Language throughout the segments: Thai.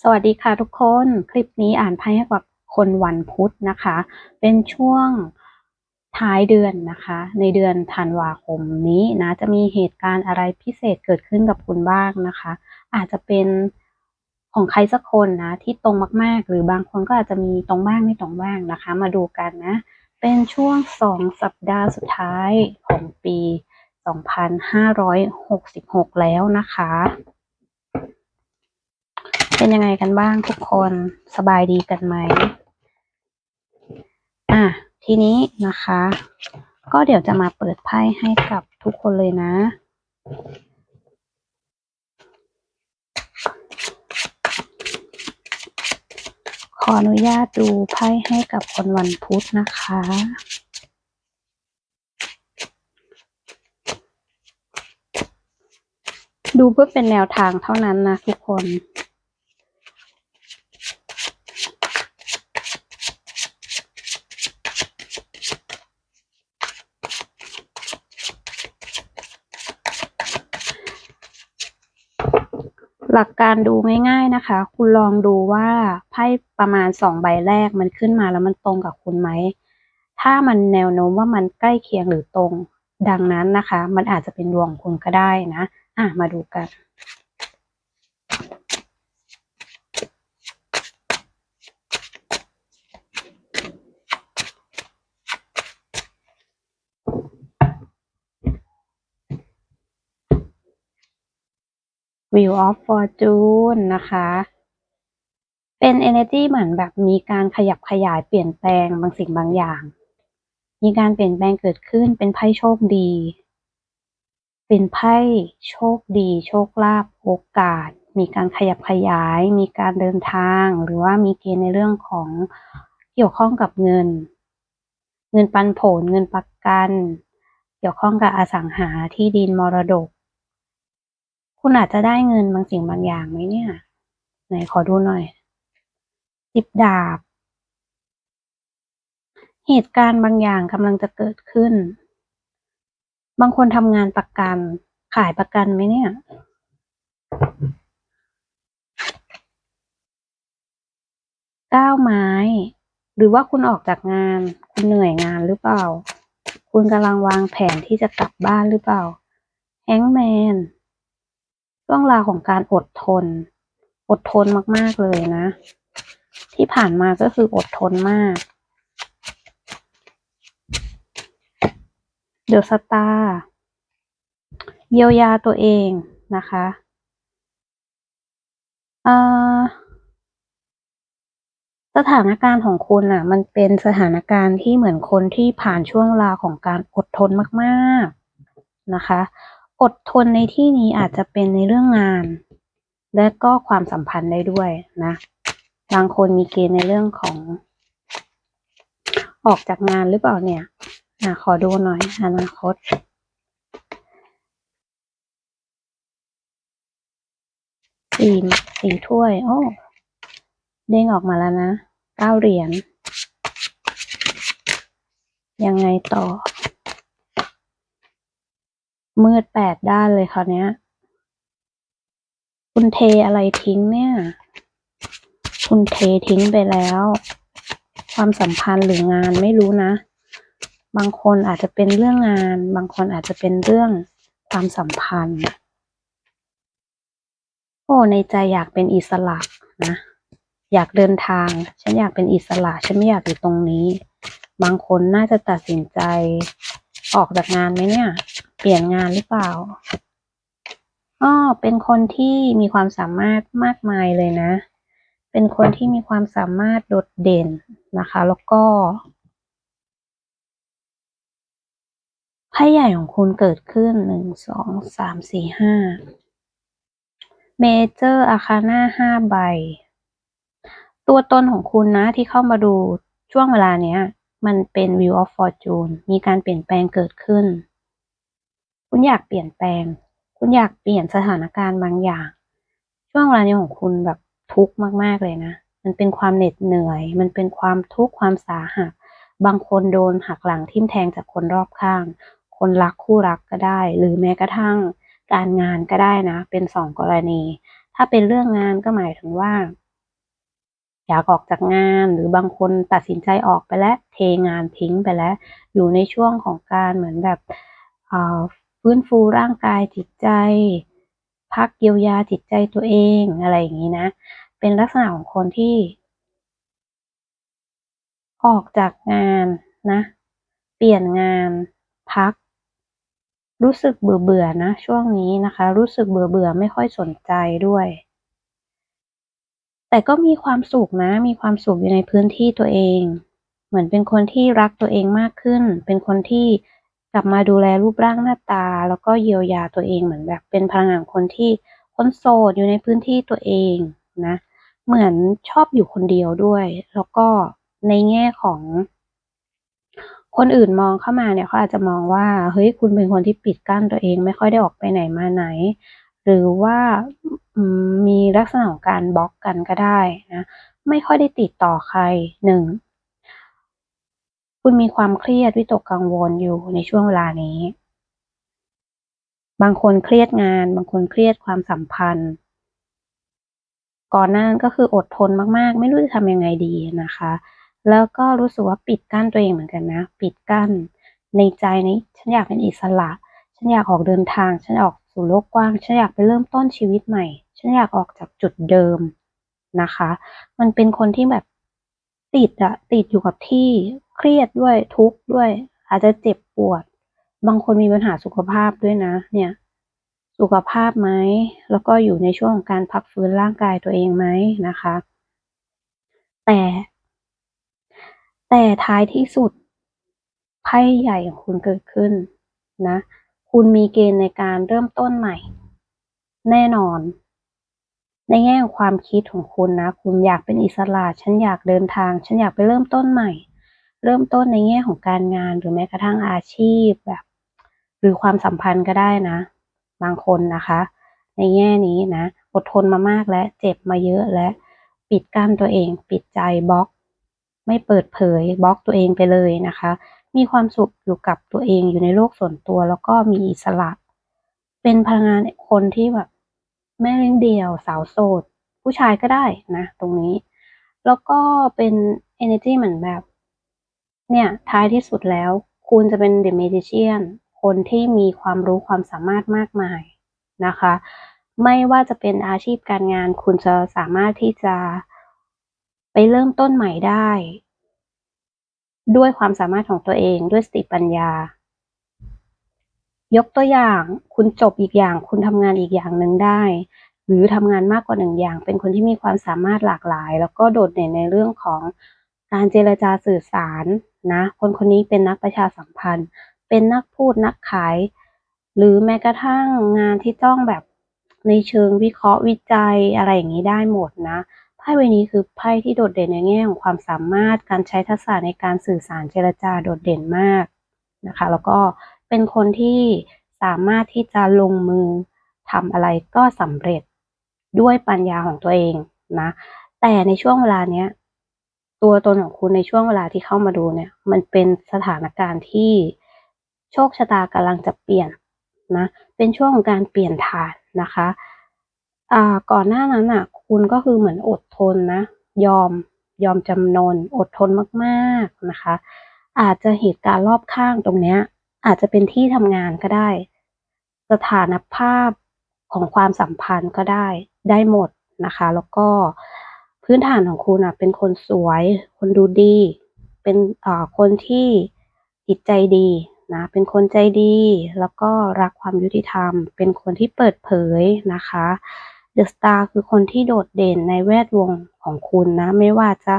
สวัสดีค่ะทุกคน คลิปนี้อ่านไพ่ให้กับคนวันพุธนะคะ เป็นช่วงท้ายเดือนนะคะ ในเดือนธันวาคมนี้นะจะมีเหตุการณ์อะไรพิเศษเกิดขึ้นกับคุณบ้างนะคะ อาจจะเป็นของใครสักคนนะที่ตรงมากๆ หรือบางคนก็อาจจะมีตรงบ้างไม่ตรงบ้างนะคะ มาดูกันนะ เป็นช่วงสองสัปดาห์สุดท้ายของปี 2566 แล้วนะคะ เป็นยังไงกันบ้างทุกคนสบายดีกันไหม อะ ทีนี้นะคะ ก็เดี๋ยวจะมาเปิดไพ่ให้กับทุกคนเลยนะ ขออนุญาตดูไพ่ให้กับคนวันพุธนะคะดูเพื่อเป็นแนวทางเท่านั้นนะทุกคน หลักการดูง่าย ๆนะคะ คุณลองดูว่าไพ่ประมาณสองใบแรกมันขึ้นมาแล้วมันตรงกับคุณไหม ถ้ามันแนวโน้มว่ามันใกล้เคียงหรือตรง ดังนั้นนะคะ มันอาจจะเป็นดวงคุณก็ได้นะ อะมาดูกัน Wheel of Fortune นะคะ เป็น energy เหมือนแบบมีการขยับขยายเปลี่ยนแปลงบางสิ่งบางอย่าง มีการเปลี่ยนแปลงเกิดขึ้นเป็นไพ่โชคดี เป็นไพ่โชคดี โชคลาภโอกาส มีการขยับขยาย มีการเดินทาง หรือว่ามีเกณฑ์ในเรื่องของเกี่ยวข้องกับเงิน เงินปันผล เงินประกัน เกี่ยวข้องกับอสังหาที่ดินมรดก คุณอาจจะได้เงินบางสิ่งบางอย่างไหมเนี่ย ไหนขอดูหน่อยสิบดาบ เหตุการณ์บางอย่างกำลังจะเกิดขึ้น บางคนทำงานประกัน ขายประกันไหมเนี่ยก้าวไม้ หรือว่าคุณออกจากงาน คุณเหนื่อยงานหรือเปล่า คุณกำลังวางแผนที่จะกลับบ้านหรือเปล่าแฮงแมน ช่วงราวของการอดทน อดทนมากๆเลยนะ ที่ผ่านมาก็คืออดทนมากเดอะสตาร์เยียวยาตัวเองนะคะสถานการณ์ของคุณอะ มันเป็นสถานการณ์ที่เหมือนคนที่ผ่านช่วงราของการอดทนมาก ๆนะคะ อดทนในที่นี้อาจจะเป็นในเรื่องงาน และก็ความสัมพันธ์ได้ด้วยนะบางคนมีเกณฑ์ในเรื่องของ ออกจากงานหรือเปล่าเนี่ยอะขอดูหน่อยอนาคตสี่สี่ถ้วย โอ้ เด้งออกมาแล้วนะเก้าเหรียญ ยังไงต่อ มืดแปดด้านเลยคราวเนี้ย คุณเทอะไรทิ้งเนี่ย คุณเททิ้งไปแล้ว ความสัมพันธ์หรืองานไม่รู้นะ บางคนอาจจะเป็นเรื่องงาน บางคนอาจจะเป็นเรื่องความสัมพันธ์ โอ้ในใจอยากเป็นอิสระนะ อยากเดินทาง ฉันอยากเป็นอิสระ ฉันไม่อยากอยู่ตรงนี้ บางคนน่าจะตัดสินใจออกจากงานไหมเนี่ย เปลี่ยนงานหรือเปล่าอ้อเป็นคนที่มีความสามารถมากมายเลยนะ เป็นคนที่มีความสามารถโดดเด่นนะคะ แล้วก็ไพ่ใหญ่ของคุณเกิดขึ้นหนึ่งสองสามสี่ห้าเมเจอร์อาคาน่าห้าใบ ตัวตนของคุณนะที่เข้ามาดูช่วงเวลาเนี้ย มันเป็น Wheel of Fortune มีการเปลี่ยนแปลงเกิดขึ้น คุณอยากเปลี่ยนแปลง คุณอยากเปลี่ยนสถานการณ์บางอย่าง ช่วงเวลานี้ของคุณแบบทุกข์มาก ๆ เลยนะ มันเป็นความเหน็ดเหนื่อย มันเป็นความทุกข์ความสาหัส บางคนโดนหักหลังทิ่มแทงจากคนรอบข้าง คนรักคู่รักก็ได้ หรือแม้กระทั่งการงานก็ได้นะ เป็นสองกรณี ถ้าเป็นเรื่องงานก็หมายถึงว่า อยากออกจากงานหรือบางคนตัดสินใจออกไปแล้ว เทงานทิ้งไปแล้ว อยู่ในช่วงของการเหมือนแบบ ฟื้นฟูร่างกายจิตใจ พักเยียวยาจิตใจตัวเองอะไรอย่างนี้นะ เป็นลักษณะของคนที่ ออกจากงานนะ เปลี่ยนงานพัก รู้สึกเบื่อเบื่อนะ ช่วงนี้นะคะ รู้สึกเบื่อเบื่อไม่ค่อยสนใจด้วย แต่ก็มีความสุขนะ มีความสุขอยู่ในพื้นที่ตัวเอง เหมือนเป็นคนที่รักตัวเองมากขึ้น เป็นคนที่ กลับมาดูแลรูปร่างหน้าตา แล้วก็เยียวยาตัวเองเหมือนแบบ เป็นพลังงานคนที่คนโสดอยู่ในพื้นที่ตัวเองนะเหมือนชอบอยู่คนเดียวด้วย แล้วก็ในแง่ของคนอื่นมองเข้ามาเนี่ยเขาอาจจะมองว่าเฮ้ยคุณเป็นคนที่ปิดกั้นตัวเอง ไม่ค่อยได้ออกไปไหนมาไหน หรือว่ามีลักษณะของการบล็อกกันก็ได้นะไม่ค่อยได้ติดต่อใครหนึ่ง คุณมีความเครียดวิตกกังวลอยู่ในช่วงเวลานี้ บางคนเครียดงาน บางคนเครียดความสัมพันธ์ ก่อนหน้านั้นก็คืออดทนมากๆ ไม่รู้จะทำยังไงดีนะคะ แล้วก็รู้สึกว่าปิดกั้นตัวเองเหมือนกันนะ ปิดกั้น ในใจนี้ฉันอยากเป็นอิสระ ฉันอยากออกเดินทาง ฉันออกสู่โลกกว้าง ฉันอยากไปเริ่มต้นชีวิตใหม่ ฉันอยากออกจากจุดเดิมนะคะ มันเป็นคนที่แบบ ติดอะติดอยู่กับที่เครียดด้วยทุกข์ด้วย อาจจะเจ็บปวด บางคนมีปัญหาสุขภาพด้วยนะ เนี่ย สุขภาพไหมแล้วก็อยู่ในช่วงของการพักฟื้นร่างกายตัวเองไหมนะคะ แต่ แต่ท้ายที่สุดไพ่ใหญ่ของคุณเกิดขึ้นนะ คุณมีเกณฑ์ในการเริ่มต้นใหม่ แน่นอน ในแง่ของความคิดของคุณนะ คุณอยากเป็นอิสระฉันอยากเดินทาง ฉันอยากไปเริ่มต้นใหม่ เริ่มต้นในแง่ของการงานหรือแม้กระทั่งอาชีพแบบ หรือความสัมพันธ์ก็ได้นะ บางคนนะคะ ในแง่นี้นะอดทนมามากและเจ็บมาเยอะและ ปิดกั้นตัวเอง ปิดใจบล็อก ไม่เปิดเผยบล็อกตัวเองไปเลยนะคะ มีความสุขอยู่กับตัวเองอยู่ในโลกส่วนตัว แล้วก็มีอิสระ เป็นพลังงานคนที่แบบ แม่เลี้ยงเดี่ยวสาวโสด ผู้ชายก็ได้นะตรงนี้ แล้วก็เป็น energy เหมือนแบบ เนี่ย ท้ายที่สุดแล้ว คุณจะเป็น the magician คนที่มีความรู้ความสามารถมากมายนะคะ ไม่ว่าจะเป็นอาชีพการงาน คุณจะสามารถที่จะไปเริ่มต้นใหม่ได้ ด้วยความสามารถของตัวเองด้วยสติปัญญา ยกตัวอย่างคุณจบอีกอย่าง คุณทำงานอีกอย่างหนึ่งได้ หรือทำงานมากกว่าหนึ่งอย่าง เป็นคนที่มีความสามารถหลากหลาย แล้วก็โดดเด่นในเรื่องของการเจรจาสื่อสารนะคนคนนี้เป็นนักประชาสัมพันธ์ เป็นนักพูดนักขาย หรือแม้กระทั่งงานที่ต้องแบบในเชิงวิเคราะห์วิจัยอะไรอย่างนี้ได้หมดนะไพ่ใบนี้คือไพ่ที่โดดเด่นในแง่ของความสามารถการใช้ทักษะในการสื่อสารเจรจาโดดเด่นมากนะคะ แล้วก็ เป็นคนที่สามารถที่จะลงมือทำอะไรก็สำเร็จด้วยปัญญาของตัวเองนะ แต่ในช่วงเวลาเนี้ย ตัวตนของคุณในช่วงเวลาที่เข้ามาดูเนี่ย มันเป็นสถานการณ์ที่โชคชะตากำลังจะเปลี่ยนนะเป็นช่วงของการเปลี่ยนถ่ายนะคะอ่าก่อนหน้านั้นอะ คุณก็คือเหมือนอดทนนะ ยอมยอมจำนนอดทนมาก ๆนะคะ อาจจะเหตุการณ์รอบข้างตรงเนี้ย อาจจะเป็นที่ทำงานก็ได้ สถานภาพของความสัมพันธ์ก็ได้ได้หมดนะคะ แล้วก็พื้นฐานของคุณอะเป็นคนสวย คนดูดี เป็นอ่คนที่จิตใจดีนะเป็นคนใจดีแล้วก็รักความยุติธรรม เป็นคนที่เปิดเผยนะคะเดอะสตาร์คือคนที่โดดเด่นในแวดวงของคุณนะ ไม่ว่าจะ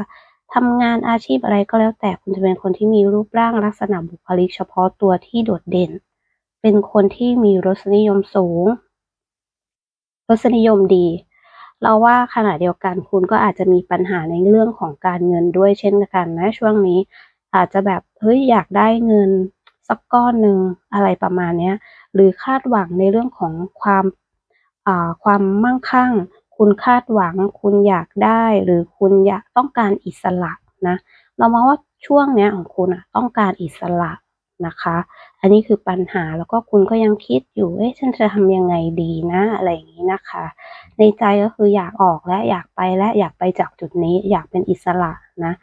ทำงานอาชีพอะไรก็แล้วแต่คุณจะเป็นคนที่มีรูปร่างลักษณะบุคลิกเฉพาะตัวที่โดดเด่น เป็นคนที่มีรสนิยมสูง รสนิยมดี เราว่าขณะเดียวกันคุณก็อาจจะมีปัญหาในเรื่องของการเงินด้วยเช่นกันนะช่วงนี้ อาจจะแบบเฮ้ยอยากได้เงินสักก้อนหนึ่งอะไรประมาณนี้หรือคาดหวังในเรื่องของความอ่าความมั่งคั่ง คุณคาดหวัง คุณอยากได้ หรือคุณอยากต้องการอิสระนะ เรามองว่าช่วงเนี้ยของคุณอะต้องการอิสระนะคะ อันนี้คือปัญหาแล้วก็คุณก็ยังคิดอยู่ เอ๊ะฉันจะทำยังไงดีนะอะไรอย่างนี้นะคะ ในใจก็คืออยากออกและอยากไปและอยากไปจากจุดนี้ อยากเป็นอิสระนะ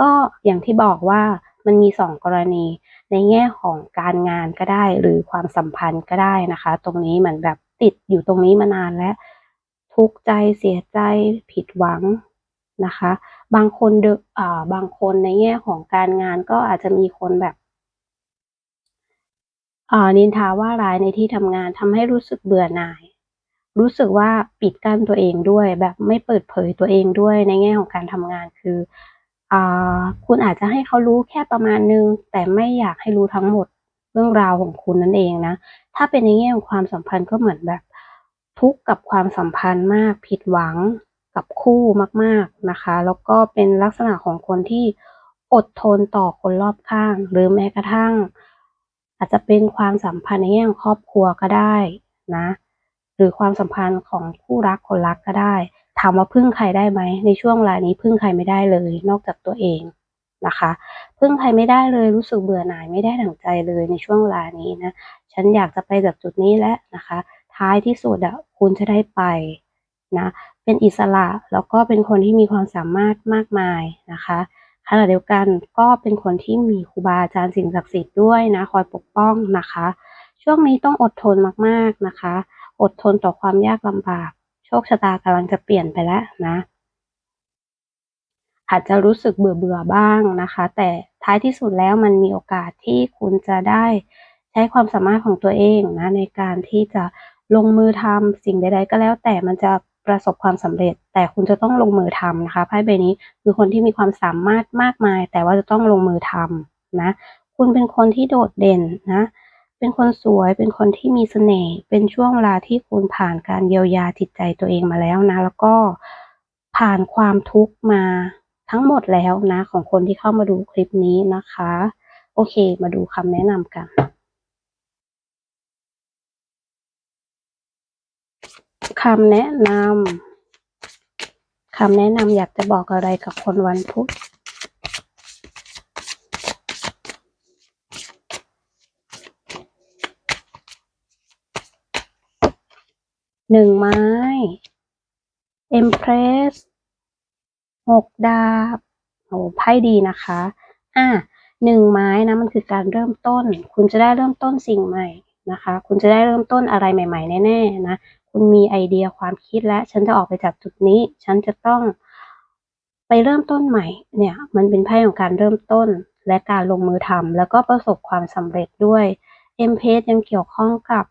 ก็อย่างที่บอกว่ามันมีสองกรณี ในแง่ของการงานก็ได้หรือความสัมพันธ์ก็ได้นะคะ ตรงนี้เหมือนแบบติดอยู่ตรงนี้มานานแล้ว ทุกข์ใจเสียใจผิดหวังนะคะ บางคนเดอ่าบางคนในแง่ของการงานก็อาจจะมีคนแบบอ่านินทาว่าร้ายในที่ทำงานทำให้รู้สึกเบื่อหน่าย รู้สึกว่าปิดกั้นตัวเองด้วย แบบไม่เปิดเผยตัวเองด้วยในแง่ของการทำงานคืออ่าคุณอาจจะให้เขารู้แค่ประมาณนึง แต่ไม่อยากให้รู้ทั้งหมดเรื่องราวของคุณนั่นเองนะ ถ้าเป็นในแง่ของความสัมพันธ์ก็เหมือนแบบ ทุกข์กับความสัมพันธ์มาก ผิดหวังกับคู่มากๆนะคะ แล้วก็เป็นลักษณะของคนที่อดทนต่อคนรอบข้าง หรือแม้กระทั่ง อาจจะเป็นความสัมพันธ์ในแง่องครอบครัวก็ได้นะ หรือความสัมพันธ์ของคู่รักคนรักก็ได้ ถามว่าพึ่งใครได้ไหม ในช่วงเวลานี้พึ่งใครไม่ได้เลย นอกจากตัวเองนะคะพึ่งใครไม่ได้เลยรู้สึกเบื่อหน่ายไม่ได้ดั่งใจเลยในช่วงเวลานี้นะ ฉันอยากจะไปจากจุดนี้แล้วนะคะ ท้ายที่สุดอะคุณจะได้ไปนะเป็นอิสระแล้วก็เป็นคนที่มีความสามารถมากมายนะคะขณะเดียวกันก็เป็นคนที่มีครูบาอาจารย์สิ่งศักดิ์สิทธิ์ด้วยนะคอยปกป้องนะคะ ช่วงนี้ต้องอดทนมากๆนะคะ อดทนต่อความยากลำบาก โชคชะตากำลังจะเปลี่ยนไปแล้วนะอาจจะรู้สึกเบื่อเบื่อบ้างนะคะ แต่ท้ายที่สุดแล้วมันมีโอกาสที่คุณจะได้ใช้ความสามารถของตัวเองนะในการที่จะ ลงมือทำสิ่งใด ๆ ก็แล้วแต่มันจะประสบความสำเร็จ แต่คุณจะต้องลงมือทำนะคะไพ่ใบนี้คือคนที่มีความสามารถมากมาย แต่ว่าจะต้องลงมือทำนะคุณเป็นคนที่โดดเด่นนะเป็นคนสวยเป็นคนที่มีเสน่ห์เป็นช่วงเวลาที่คุณผ่านการเยียวยาจิตใจตัวเองมาแล้วนะแล้วก็ผ่านความทุกข์มาทั้งหมดแล้วนะของคนที่เข้ามาดูคลิปนี้นะคะ โอเค มาดูคำแนะนำกัน คำแนะนำคำแนะนำอยากจะบอกอะไรกับคนวันพุธหนึ่งไม้ เอ็มเพรสหกดาบโอ้ไพ่ดีนะคะ อะหนึ่งไม้นะมันคือการเริ่มต้น คุณจะได้เริ่มต้นสิ่งใหม่นะคะ คุณจะได้เริ่มต้นอะไรใหม่ ๆ แน่ๆนะ คุณมีไอเดียความคิดและฉันจะออกไปจากจุดนี้ ฉันจะต้องไปเริ่มต้นใหม่ เนี่ย มันเป็นไพ่ของการเริ่มต้นและการลงมือทำแล้วก็ประสบความสำเร็จด้วยเอ็มเพสยังเกี่ยวข้องกับ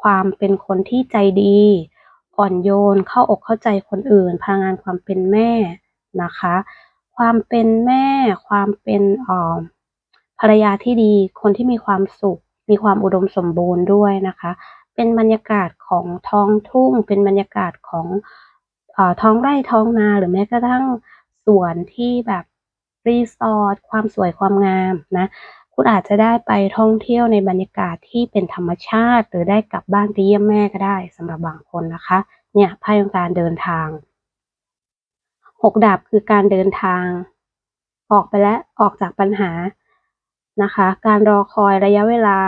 ความเป็นคนที่ใจดี อ่อนโยนเข้าอกเข้าใจคนอื่น พลังงานความเป็นแม่นะคะ ความเป็นแม่ ความเป็นภรรยาที่ดี คนที่มีความสุข มีความอุดมสมบูรณ์ด้วยนะคะ เป็นบรรยากาศของท้องทุ่ง เป็นบรรยากาศของอท้องไร่ท้องนาหรือแม้กระทั่งสวนที่แบบรีสอร์ทความสวยความงามนะคุณอาจจะได้ไปท่องเที่ยวในบรรยากาศที่เป็นธรรมชาติ หรือได้กลับบ้านไปเยี่ยมแม่ก็ได้สำหรับบางคนนะคะ เนี่ยไพ่ของการเดินทางหกดาบคือการเดินทาง ออกไปแล้วออกจากปัญหานะคะ การรอคอยระยะเวลา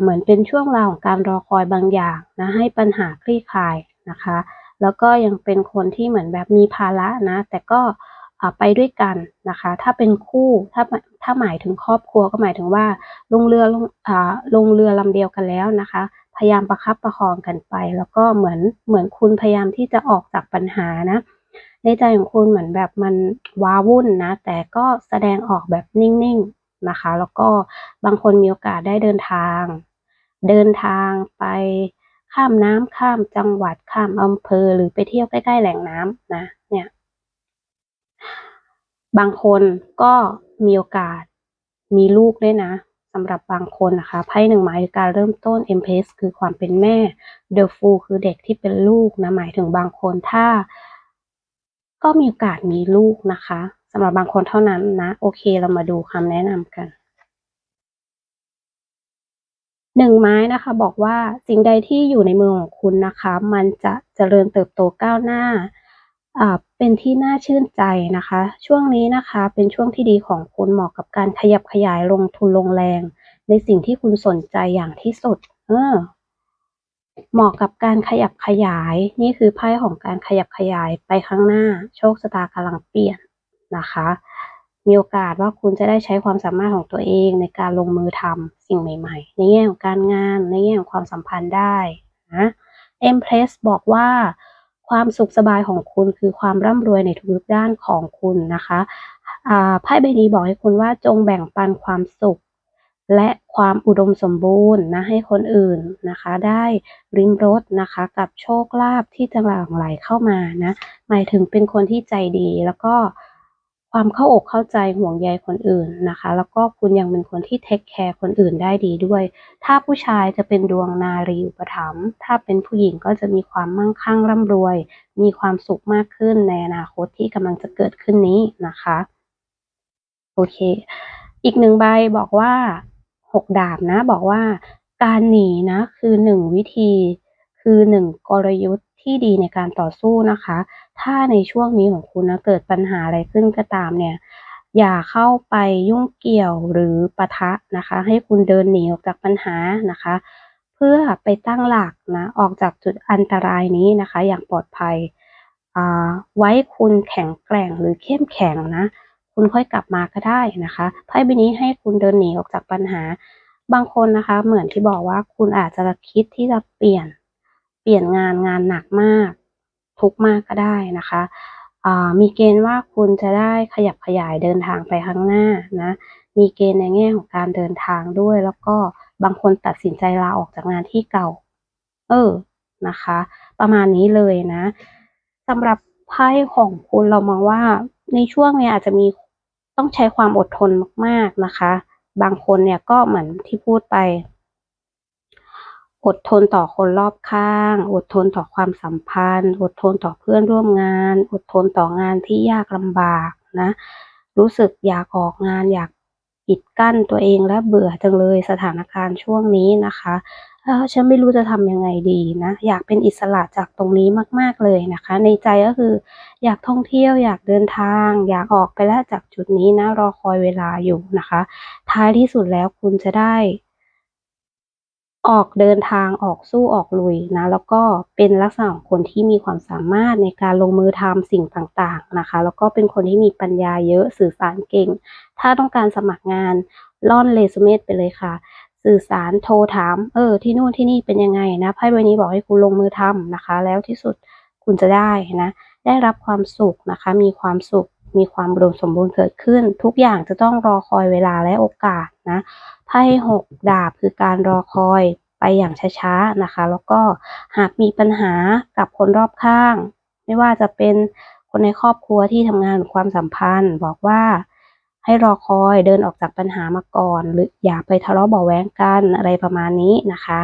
เหมือนเป็นช่วงเวลาของการรอคอยบางอย่างนะให้ปัญหาคลี่คลายนะคะ แล้วก็ยังเป็นคนที่เหมือนแบบมีภาระนะ แต่ก็ไปด้วยกันนะคะ ถ้าเป็นคู่ถ้าถ้าหมายถึงครอบครัวก็หมายถึงว่าลงเรือลงลงเรือลำเดียวกันแล้วนะคะ พยายามประคับประคองกันไป แล้วก็เหมือนเหมือนคุณพยายามที่จะออกจากปัญหานะในใจของคุณเหมือนแบบมันว้าวุ่นนะ แต่ก็แสดงออกแบบนิ่ง นะคะ แล้วก็บางคนมีโอกาสได้เดินทาง เดินทางไปข้ามน้ำข้ามจังหวัดข้ามอำเภอหรือไปเที่ยวใกล้ๆแหล่งน้ำนะเนี่ยบางคนก็มีโอกาสมีลูกด้วยนะสำหรับบางคนนะคะไพ่หนึ่งหมายถึงการเริ่มต้น e m p r e s s คือความเป็นแม่ The Fool คือเด็กที่เป็นลูกนะหมายถึงบางคนถ้า ก็มีโอกาสมีลูกนะคะ สำหรับบางคนเท่านั้นนะ โอเคเรามาดูคำแนะนำกันหนึ่งไม้นะคะบอกว่าสิ่งใดที่อยู่ในมือของคุณนะคะ มันจะเจริญเติบโตก้าวหน้าอ่าเป็นที่น่าชื่นใจนะคะ ช่วงนี้นะคะเป็นช่วงที่ดีของคุณเหมาะกับการขยับขยายลงทุนลงแรง ในสิ่งที่คุณสนใจอย่างที่สุด เออ เหมาะกับการขยับขยาย นี่คือไพ่ของการขยับขยายไปข้างหน้า โชคชะตากำลังเปลี่ยน นะคะ มีโอกาสว่าคุณจะได้ใช้ความสามารถของตัวเองในการลงมือทำสิ่งใหม่ๆ ในแง่ของการงานในแง่ของความสัมพันธ์ได้นะ Empress บอกว่าความสุขสบายของคุณคือความร่ำรวยในทุกๆด้านของคุณนะคะอ่าไพ่ใบนี้บอกให้คุณว่าจงแบ่งปันความสุข และความอุดมสมบูรณ์นะให้คนอื่นนะคะ ได้ริมรสนะคะกับโชคลาภที่จะหลั่งไหลเข้ามานะหมายถึงเป็นคนที่ใจดีแล้วก็ ความเข้าอกเข้าใจห่วงใยคนอื่นนะคะ แล้วก็คุณยังเป็นคนที่เทคแคร์คนอื่นได้ดีด้วย ถ้าผู้ชายจะเป็นดวงนารีอุปถัมภ์ถ้าเป็นผู้หญิงก็จะมีความมั่งคั่งร่ำรวย มีความสุขมากขึ้นในอนาคตที่กำลังจะเกิดขึ้นนี้นะคะ โอเค อีกหนึ่งใบบอกว่าหกดาบนะ บอกว่าการหนีนะคือหนึ่งวิธี คือหนึ่งกลยุทธ์ ที่ดีในการต่อสู้นะคะ ถ้าในช่วงนี้ของคุณนะเกิดปัญหาอะไรขึ้นก็ตามเนี่ยอย่าเข้าไปยุ่งเกี่ยวหรือปะทะนะคะ ให้คุณเดินหนีออกจากปัญหานะคะ เพื่อไปตั้งหลักนะออกจากจุดอันตรายนี้นะคะ อย่างปลอดภัยอ่าไว้คุณแข็งแกร่งหรือเข้มแข็งนะ คุณค่อยกลับมาก็ได้นะคะไพ่ใบนี้ให้คุณเดินหนีออกจากปัญหา บางคนนะคะ เหมือนที่บอกว่าคุณอาจจะคิดที่จะเปลี่ยน เปลี่ยนงานงานหนักมาก ทุกมากก็ได้นะคะมีเกณฑ์ว่าคุณจะได้ขยับขยายเดินทางไปข้างหน้านะมีเกณฑ์ในแง่ของการเดินทางด้วย แล้วก็บางคนตัดสินใจลาออกจากงานที่เก่า เออนะคะ ประมาณนี้เลยนะสำหรับไพ่ของคุณเรามองว่าในช่วงเนี้ยอาจจะมีต้องใช้ความอดทนมากๆนะคะ บางคนเนี่ยก็เหมือนที่พูดไป อดทนต่อคนรอบข้าง อดทนต่อความสัมพันธ์ อดทนต่อเพื่อนร่วมงาน อดทนต่องานที่ยากลำบากนะ รู้สึกอยากออกงานอยากปิดกั้นตัวเองและเบื่อจังเลยสถานการณ์ช่วงนี้นะคะเออฉันไม่รู้จะทำยังไงดีนะ อยากเป็นอิสระจากตรงนี้มาก ๆเลยนะคะ ในใจก็คืออยากท่องเที่ยวอยากเดินทาง อยากออกไปแล้วจากจุดนี้นะรอคอยเวลาอยู่นะคะ ท้ายที่สุดแล้วคุณจะได้ ออกเดินทางออกสู้ออกลุยนะแล้วก็เป็นลักษณะของคนที่มีความสามารถในการลงมือทำสิ่งต่างๆนะคะ แล้วก็เป็นคนที่มีปัญญาเยอะสื่อสารเก่ง ถ้าต้องการสมัครงานล่อนเรซูเม่ไปเลยค่ะ สื่อสารโทรถาม เออ ที่นู่นที่นี่เป็นยังไงนะไพ่ใบนี้บอกให้คุณลงมือทำนะคะ แล้วที่สุดคุณจะได้นะได้รับความสุขนะคะ มีความสุขมีความอุดมสมบูรณ์เกิดขึ้น ทุกอย่างจะต้องรอคอยเวลาและโอกาสนะ ไพ่หกดาบคือการรอคอยไปอย่างช้าๆนะคะ แล้วก็หากมีปัญหากับคนรอบข้าง ไม่ว่าจะเป็นคนในครอบครัวที่ทำงานหรือความสัมพันธ์ บอกว่าให้รอคอยเดินออกจากปัญหามาก่อน หรืออย่าไปทะเลาะเบาแว้งกันอะไรประมาณนี้นะคะ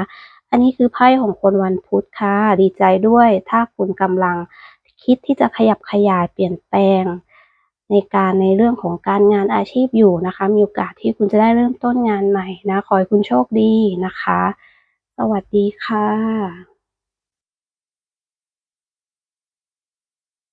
อันนี้คือไพ่ของคนวันพุธค่ะ ดีใจด้วย ถ้าคุณกำลังคิดที่จะขยับขยายเปลี่ยนแปลง ในการในเรื่องของการงานอาชีพอยู่นะคะ มีโอกาสที่คุณจะได้เริ่มต้นงานใหม่นะ ขอให้คุณโชคดีนะคะ สวัสดีค่ะ